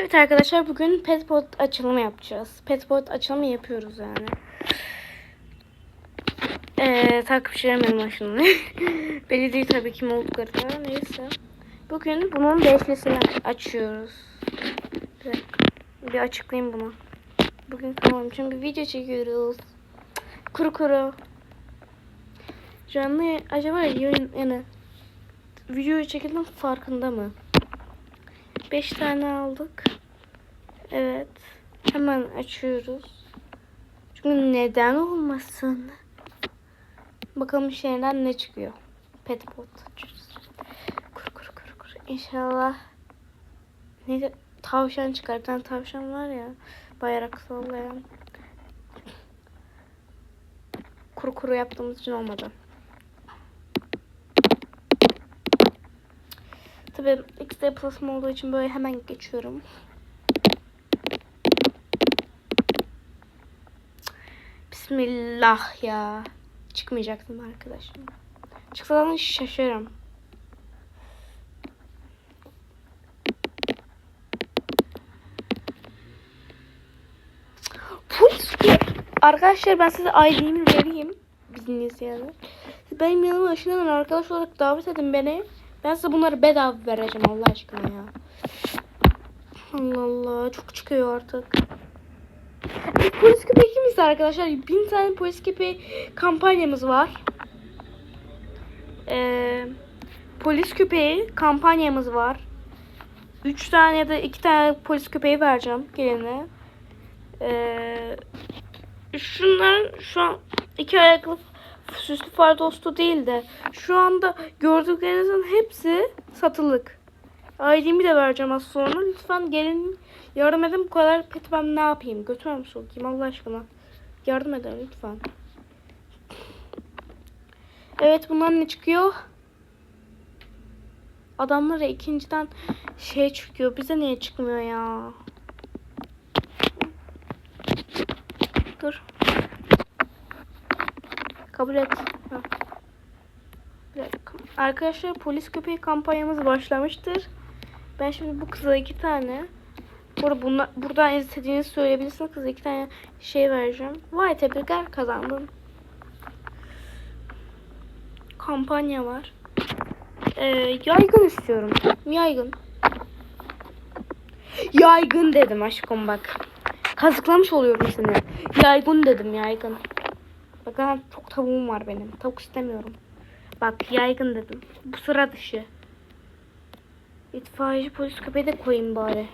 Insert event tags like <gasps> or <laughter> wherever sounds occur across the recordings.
Evet arkadaşlar bugün Petpot açılımı yapacağız. Petpot açılımı yapıyoruz yani. Ee, takipçilerim benim başımda. <laughs> Belli değil tabii kim oldukları. Neyse. Bugün bunun beşlisini açıyoruz. Bir. Bir açıklayayım bunu. Bugün kanalım için bir video çekiyoruz. Kuru kuru. Canlı acaba yayın yani videoyu çekildim farkında mı? 5 tane aldık. Evet. Hemen açıyoruz. Çünkü neden olmasın? Bakalım şeyden ne çıkıyor. Petpot açıyoruz. Kur kur kur kur. İnşallah ne tavşan çıkar. Bir tane tavşan var ya. Bayrak sallayan. Kuru kuru yaptığımız için olmadı. Tabii XD Plus'ım olduğu için böyle hemen geçiyorum. Bismillah ya. Çıkmayacaktım arkadaşım. Çıksa zaten şaşarım. Arkadaşlar ben size ID'mi vereyim. Bildiğiniz yani. Benim yanıma ışınlanın arkadaş olarak davet edin beni. Ben size bunları bedava vereceğim Allah aşkına ya. Allah Allah çok çıkıyor artık. Bir polis köpeğimiz arkadaşlar. Bin tane polis köpeği kampanyamız var. Ee, polis köpeği kampanyamız var. Üç tane ya da iki tane polis köpeği vereceğim gelene. Ee, şunların şu an iki ayaklı süslü far dostu değil de şu anda gördüklerinizin hepsi satılık. ID'mi de vereceğim az sonra. Lütfen gelin yardım edin. Bu kadar peti ben ne yapayım? Götürür mü sokayım Allah aşkına? Yardım edin lütfen. Evet bundan ne çıkıyor? Adamlara ikinciden şey çıkıyor. Bize niye çıkmıyor ya? Kabul et. Arkadaşlar polis köpeği kampanyamız başlamıştır. Ben şimdi bu kıza iki tane Burada bunlar, buradan istediğinizi söyleyebilirsiniz. Kıza iki tane şey vereceğim. Vay tebrikler kazandın. Kampanya var. Ee, yaygın istiyorum. Yaygın. Yaygın dedim aşkım bak. Kazıklamış oluyorum seni. Yaygın dedim yaygın. Bakın çok tavuğum var benim. Tavuk istemiyorum. Bak yaygın dedim. Bu sıra dışı. İtfaiyeci polis köpeği de koyayım bari.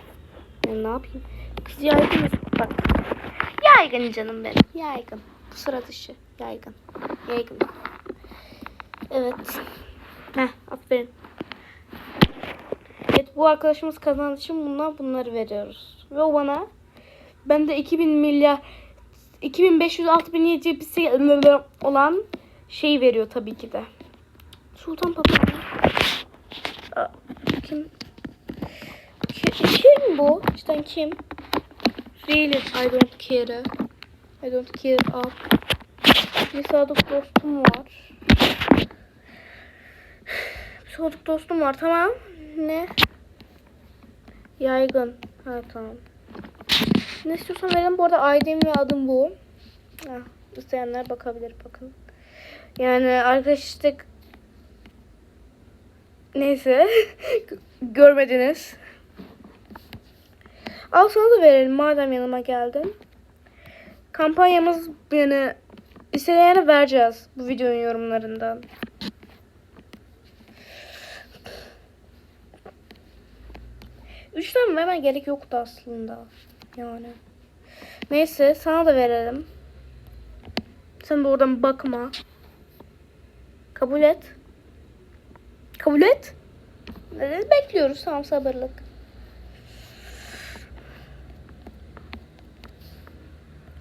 Ben ne yapayım? Kız yaygın? Bak. Yaygın canım benim. Yaygın. Bu sıra dışı. Yaygın. Yaygın. Evet. Heh aferin. Evet bu arkadaşımız kazandığı için bundan bunları veriyoruz. Ve o bana ben de 2000 milyar 2500 6700 olan şey veriyor tabii ki de. Sultan. Aa, Kim? Kim, kim bu? Cidden kim? Really, I don't care. I don't care up. Bir sadık dostum var. Bir sadık dostum var tamam. Ne? Yaygın. Ha tamam. Ne istiyorsan verelim. Bu arada ID'm ve adım bu. Ha, isteyenler bakabilir bakın. Yani arkadaş işte neyse <laughs> görmediniz. Al sana da verelim madem yanıma geldin. Kampanyamız yani isteyene vereceğiz bu videonun yorumlarından. Üç tane vermeye gerek yoktu aslında. Yani. Neyse sana da verelim. Sen de oradan bakma. Kabul et. Kabul et. Neden bekliyoruz? Tamam sabırlık.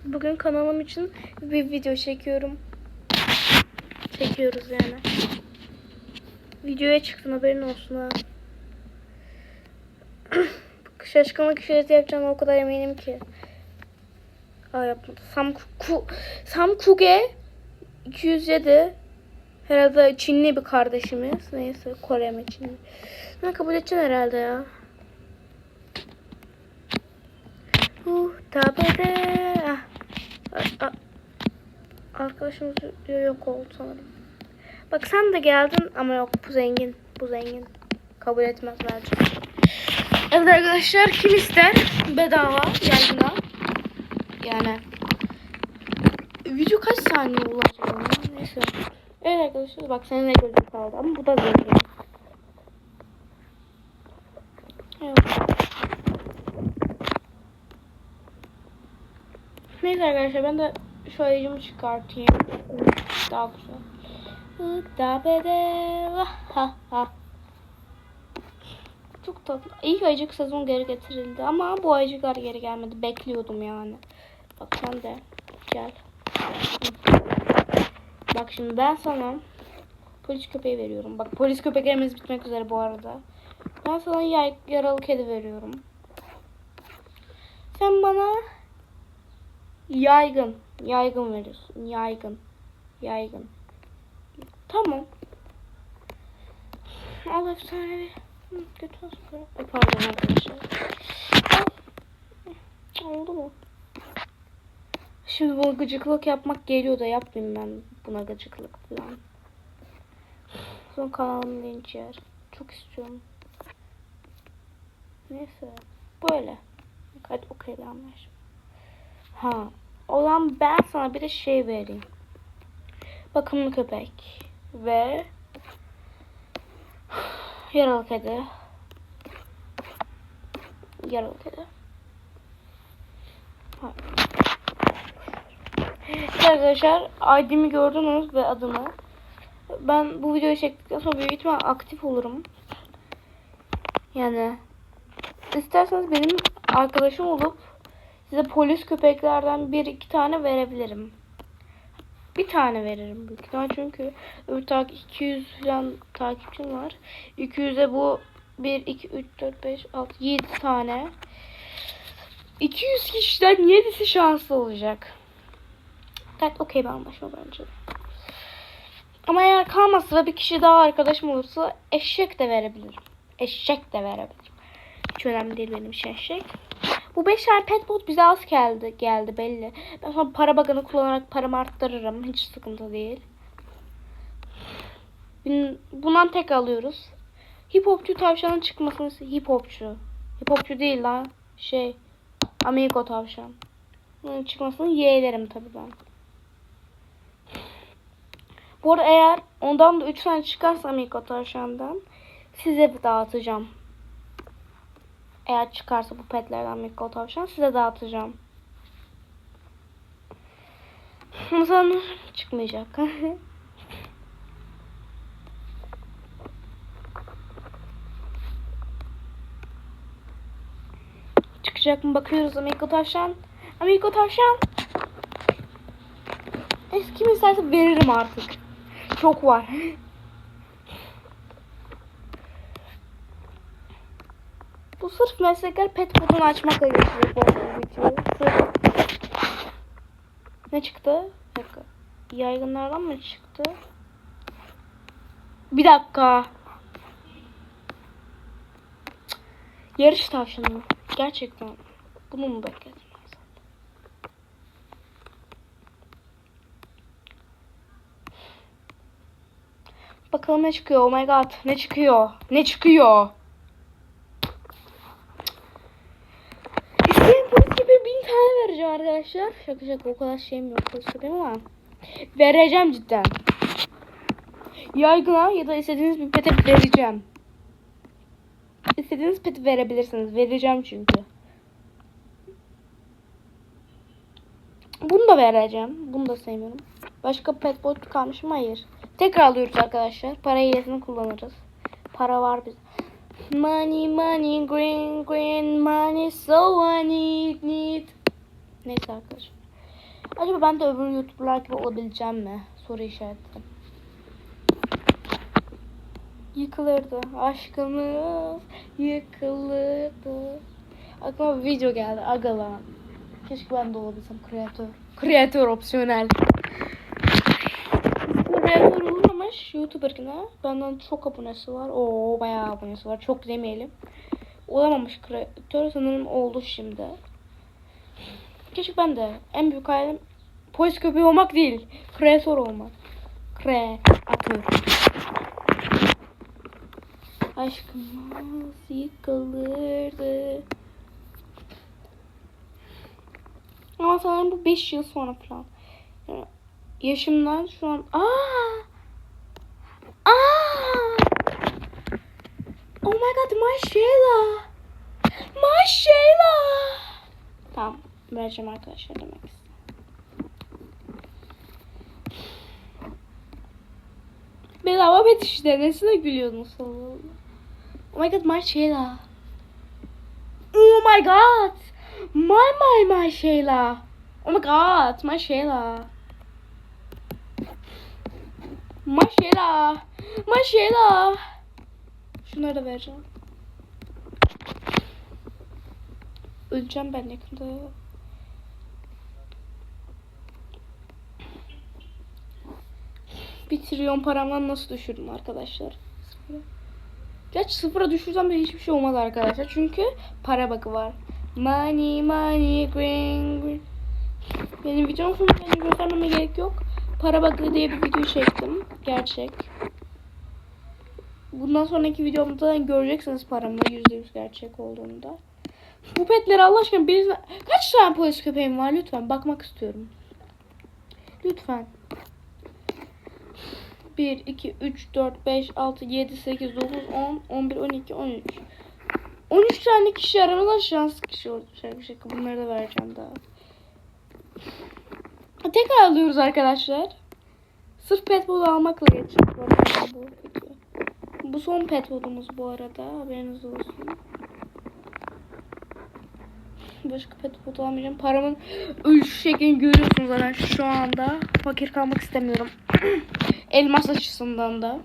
Bugün kanalım için bir video çekiyorum. Çekiyoruz yani. Videoya çıktım haberin olsun ha şaşkınlık işareti yapacağım o kadar eminim ki. Aa yapmadı. Sam, Ku, Sam Kuge 207 herhalde Çinli bir kardeşimiz. Neyse Kore mi Çinli. Ne kabul edeceksin herhalde ya. Uh tabede. Ah, ah. ah. Arkadaşımız yok oldu sanırım. Bak sen de geldin ama yok bu zengin. Bu zengin. Kabul etmez bence. Evet arkadaşlar kim ister bedava yaygına. Yani video kaç saniye ulaşıyor? Neyse. Evet arkadaşlar bak senin de gözün kaldı ama bu da zengin. Evet. Neyse arkadaşlar ben de şu ayıcımı çıkartayım. Daha güzel. Da bedava. Ha ha. Çok tatlı. İlk ayıcık sezon geri getirildi ama bu ayıcıklar geri gelmedi. Bekliyordum yani. Bak sen de gel. Bak şimdi ben sana polis köpeği veriyorum. Bak polis köpeklerimiz bitmek üzere bu arada. Ben sana yay, yaralı kedi veriyorum. Sen bana yaygın, yaygın veriyorsun. Yaygın, yaygın. Tamam. Al efsanevi. Sonra. Ay, pardon arkadaşlar. Al. Oldu mu? Şimdi bu gıcıklık yapmak geliyor da yapmayayım ben buna gıcıklık falan. Son kanalım linç yer. Çok istiyorum. Neyse. Böyle. Hadi okey ben ver. Ha. O zaman ben sana bir de şey vereyim. Bakımlı köpek. Ve yaralı kedi. Yaralı kedi. Evet arkadaşlar ID'mi gördünüz ve adımı. Ben bu videoyu çektikten sonra büyük ihtimal aktif olurum. Yani isterseniz benim arkadaşım olup size polis köpeklerden bir iki tane verebilirim. Bir tane veririm büyük ihtimal çünkü öbür tak 200 falan takipçim var. 200'e bu 1, 2, 3, 4, 5, 6, 7 tane. 200 kişiden 7'si şanslı olacak. Evet okey ben başıma bence. Ama eğer kalmazsa ve bir kişi daha arkadaşım olursa eşek de verebilirim. Eşek de verebilirim. Hiç önemli değil benim için eşek. Bu 5 tane petbot bize az geldi, geldi belli. Ben sonra para bakanı kullanarak paramı arttırırım. Hiç sıkıntı değil. Bundan tek alıyoruz. Hip hopçu tavşanın çıkmasını hip hopçu. Hip hopçu değil lan. Şey. Amigo tavşan. Bunun çıkmasını yeğlerim tabii ben. Bu arada eğer ondan da 3 tane çıkarsa Amigo tavşandan size dağıtacağım. Eğer çıkarsa bu petlerden Amigo tavşan size dağıtacağım. Sanırım çıkmayacak. <laughs> Çıkacak mı bakıyoruz Amigo tavşan. Amigo tavşan. Eski isterse veririm artık. Çok var. <laughs> Bu sırf meslekler pet kodunu açmakla geçecek bu video. Ne çıktı? Bir. Yaygınlardan mı çıktı? Bir dakika. Yarış tavşanı mı? Gerçekten. Bunu mu bekledim? Bakalım ne çıkıyor. Oh my god. Ne çıkıyor? Ne çıkıyor? İsteyen polis gibi bin tane vereceğim arkadaşlar. Şaka şaka o kadar şeyim yok gibi ama. Vereceğim cidden. Yaygına ya da istediğiniz bir pete vereceğim. İstediğiniz peti verebilirsiniz. Vereceğim çünkü. Bunu da vereceğim. Bunu da sevmiyorum. Başka pet bot kalmış mı? Hayır. Tekrar alıyoruz arkadaşlar. Para hilesini kullanırız. Para var biz. Money money green green money so I need need. Neyse arkadaşlar. Acaba ben de öbür youtuberlar gibi olabileceğim mi? Soru işareti. Yıkılırdı. Aşkımız yıkılırdı. Aklıma bir video geldi. Aga lan. Keşke ben de olabilsem kreatör. Kreatör opsiyonel. Kreatör olmamış YouTuber'ına. Benden çok abonesi var. Oo bayağı abonesi var. Çok demeyelim. Olamamış kreatör sanırım oldu şimdi. Keşke ben de. En büyük hayalim polis köpeği olmak değil. Kreatör olmak. Kreatör. Aşkımız yıkılırdı. Ama sanırım bu 5 yıl sonra falan. Yani yaşımdan şu an... Aa! Aa! Oh my god, my Sheila. My Sheila. Tamam, vereceğim arkadaşlar demek istedim. Bedava pet işte. Nesine gülüyordunuz sonra? Oh my god, my Sheila. Oh my god. My my my Sheila. Oh my god, my Sheila. My Sheila. My Sheila. Şunları da vereceğim. Öleceğim ben yakında. Bir trilyon paramdan nasıl düşürdüm arkadaşlar? Sıfıra. Gerçi sıfıra düşürsem de hiçbir şey olmaz arkadaşlar. Çünkü para bakı var. Money, money, green, green. Benim videom sonunda göstermeme gerek yok. Para bakı diye bir video çektim. Gerçek. Bundan sonraki videomda göreceksiniz paramın %100 gerçek olduğunu da. Bu petleri Allah aşkına birisine... Kaç tane polis köpeğim var lütfen bakmak istiyorum. Lütfen. 1, 2, 3, 4, 5, 6, 7, 8, 9, 10, 11, 12, 13. 13 tane kişi aramızda şans kişi olacak. Şaka şaka bunları da vereceğim daha. Tekrar alıyoruz arkadaşlar. Sırf pet ball almakla geçecek bu arada bu video. Bu arada. Haberiniz olsun. Başka pet ball almayacağım. Paramın <gasps> ölüş şeklini görüyorsunuz zaten şu anda. Fakir kalmak istemiyorum. <clears throat> Elmas açısından da.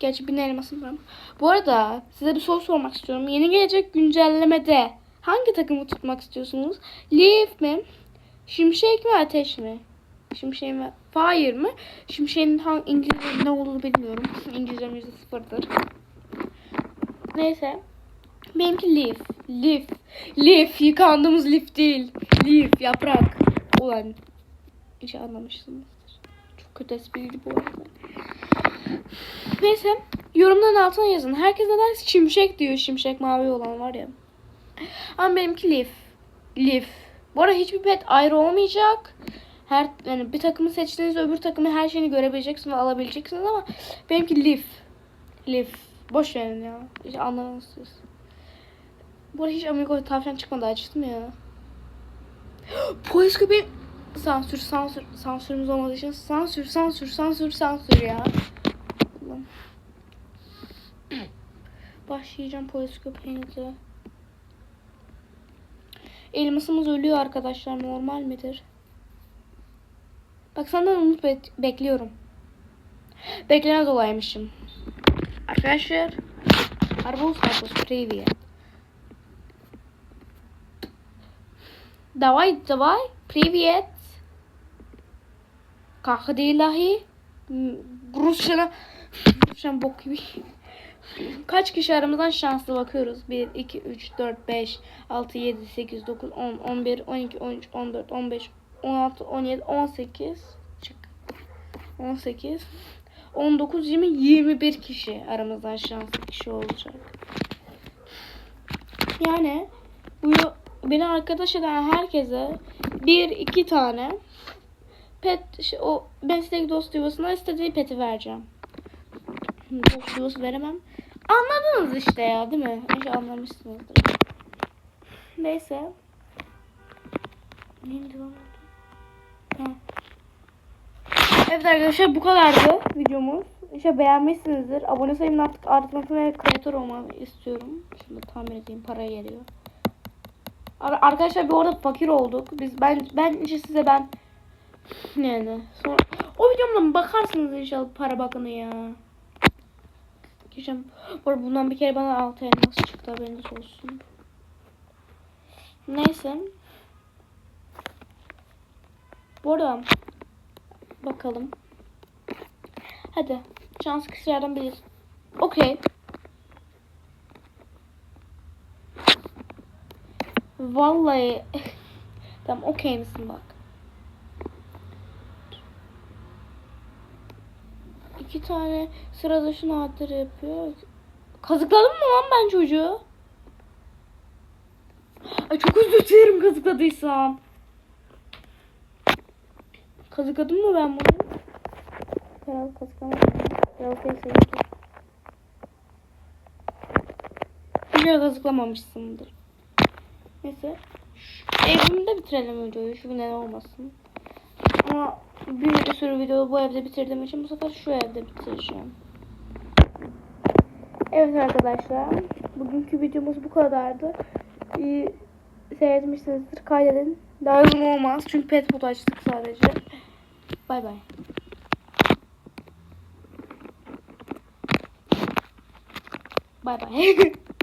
Gerçi bin elmasım var. Bu arada size bir soru sormak istiyorum. Yeni gelecek güncellemede hangi takımı tutmak istiyorsunuz? Leaf mi? Şimşek mi ateş mi? Şimşek mi? Fire mı? Şimşek'in hangi İngilizce ne olduğunu bilmiyorum. İngilizcem yüzde sıfırdır. Neyse. Benimki leaf. Leaf. Leaf. Yıkandığımız leaf değil. Leaf. Yaprak. Ulan. Hiç anlamışsınızdır. Çok kötü espriydi bu arada. Neyse. Yorumların altına yazın. Herkes neden şimşek diyor. Şimşek mavi olan var ya. Ama benimki leaf. Leaf. Bu arada hiçbir pet ayrı olmayacak. Her yani bir takımı seçtiğinizde öbür takımın her şeyini görebileceksiniz ve alabileceksiniz ama benimki leaf. Leaf. Boş verin ya. Hiç anlamadınız siz. Bu arada hiç Amigo tavşan çıkmadı açtım ya. <gasps> Polis köpeği sansür sansür sansürümüz olmadığı için sansür sansür sansür sansür ya. Allah'ım. Başlayacağım polis köpeğinize. Elmasımız ölüyor arkadaşlar normal midir? Bak senden umut be- bekliyorum. Beklemez olaymışım. Arkadaşlar. Arbuz Arbuz Привет. Давай, давай. Привет. Kanka değil dahi. Hmm, Rusça'da bok gibi. Kaç kişi aramızdan şanslı bakıyoruz? 1, 2, 3, 4, 5, 6, 7, 8, 9, 10, 11, 12, 13, 14, 15, 16, 17, 18. Çık. 18. 19, 20, 21 kişi aramızdan şanslı kişi olacak. Yani bu beni arkadaş eden herkese bir iki tane pet şey, o meslek dost yuvasına istediği peti vereceğim. Dost yuvası veremem. Anladınız işte ya değil mi? İnşallah anlamışsınızdır. Neyse. Neydi? Ha. Evet arkadaşlar bu kadardı videomuz. İşte beğenmişsinizdir. Abone sayımını artık artmasını ve kreatör olmanı istiyorum. Şimdi tahmin edeyim para geliyor. Ar- Arkadaşlar bir orada fakir olduk. Biz ben ben işte size ben yani sonra o videomdan bakarsınız inşallah para bakını ya. Geçeceğim. Bu bundan bir kere bana altı elmas çıktı haberiniz olsun. Neyse. Bu arada bakalım. Hadi. Şans kişilerden biri. Okey. Vallahi <laughs> Tamam okey misin bak. İki tane sıra dışı nadir yapıyor. Kazıkladım mı lan ben çocuğu? Ay çok özür dilerim kazıkladıysam. Kazıkladım mı ben bunu? Herhalde kazıklamadım. Herhalde kesinlikle. Biraz kazıklamamışsındır. Neyse. Evimde bitirelim videoyu. Şu gün olmasın. Ama bir sürü video bu evde bitirdiğim için bu sefer şu evde bitireceğim. Evet arkadaşlar. Bugünkü videomuz bu kadardı. İyi seyretmişsinizdir. Kaydedin. Lazım olmaz. Çünkü pet foto açtık sadece. Bay bay. Bay bay. <laughs>